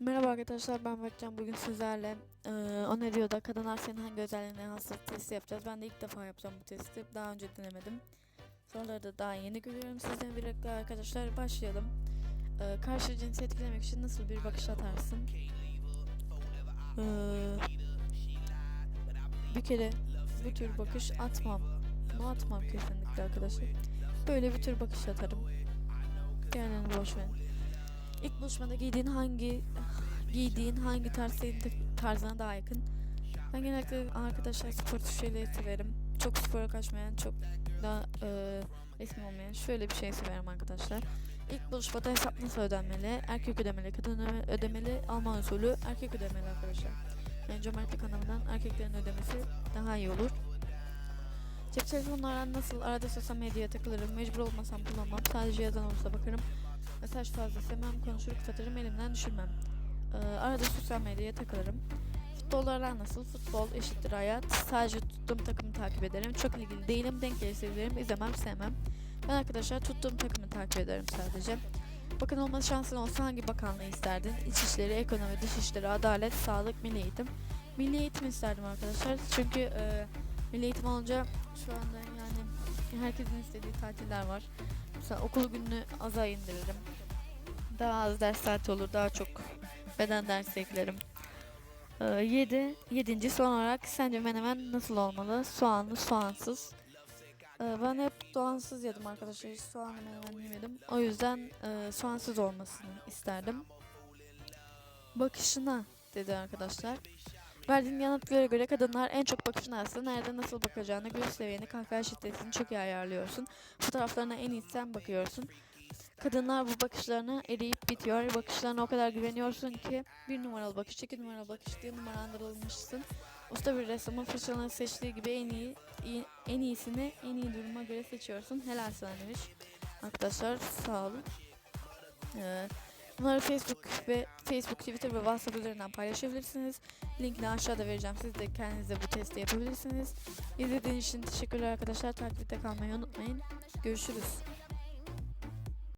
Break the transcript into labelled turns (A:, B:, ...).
A: Merhaba arkadaşlar ben Berkcan bugün sizlerle eee o ne diyor da kadınlar senin hangi özelliğine hassas testi yapacağız. Ben de ilk defa yapacağım bu testi. Daha önce denemedim. Soruları da daha yeni görüyorum sizden birlikte arkadaşlar başlayalım. Eee karşı cinsi etkilemek için nasıl bir bakış atarsın? Eee, bir kere bu tür bakış atmam. Bunu atmam kesinlikle arkadaşlar. Böyle bir tür bakış atarım. Diğerlerini boş verin. İlk buluşmada giydiğin hangi giydiğin hangi tarz tarzına daha yakın? Ben genellikle arkadaşlar spor şeyleri severim. Çok spora kaçmayan, çok da e, resmi olmayan şöyle bir şey severim arkadaşlar. İlk buluşmada hesap nasıl ödenmeli? Erkek ödemeli, kadın ödeme- ödemeli, Alman usulü erkek ödemeli arkadaşlar. Yani cömertlik anlamından erkeklerin ödemesi daha iyi olur. Cep telefonlarından nasıl arada sosyal medyaya takılırım, mecbur olmasam kullanmam, sadece yazan olursa bakarım. Mesaj fazla sevmem, konuşur kısaltırım, elimden düşürmem. Ee, arada sosyal medyaya takılırım. Futbollarla nasıl? Futbol eşittir hayat. Sadece tuttuğum takımı takip ederim. Çok ilgili değilim. Denk gelirse izlemem, sevmem. Ben arkadaşlar tuttuğum takımı takip ederim sadece. Bakan olma şansın olsa hangi bakanlığı isterdin? İçişleri, ekonomi, dışişleri, adalet, sağlık, milli eğitim. Milli eğitim isterdim arkadaşlar. Çünkü e, milli eğitim olunca şu anda yani herkesin istediği tatiller var. Mesela okul gününü aza indiririm. Daha az ders saati olur, daha çok beden dersi eklerim. 7. Yedinci son olarak sence menemen nasıl olmalı? Soğanlı, soğansız. Ee, ben hep soğansız yedim arkadaşlar. Hiç soğanlı menemen yemedim. O yüzden e, soğansız olmasını isterdim. Bakışına dedi arkadaşlar. Verdiğin yanıtlara göre kadınlar en çok bakışını aslında nerede nasıl bakacağını, göz seviyeni, kahkaha şiddetini çok iyi ayarlıyorsun. Fotoğraflarına en iyi sen bakıyorsun. Kadınlar bu bakışlarına eriyip bitiyor. Bakışlarına o kadar güveniyorsun ki bir numaralı bakış, iki numaralı bakış diye numaralandırılmışsın. Usta bir ressamın fırçalarını seçtiği gibi en iyi, iyi- en iyisini en iyi duruma göre seçiyorsun. Helal sana demiş. Arkadaşlar sağ olun. Ee, bunları Facebook ve Facebook, Twitter ve WhatsApp üzerinden paylaşabilirsiniz. Linkini aşağıda vereceğim. Siz de kendinize bu testi yapabilirsiniz. İzlediğiniz için teşekkürler arkadaşlar. Takipte kalmayı unutmayın. Görüşürüz.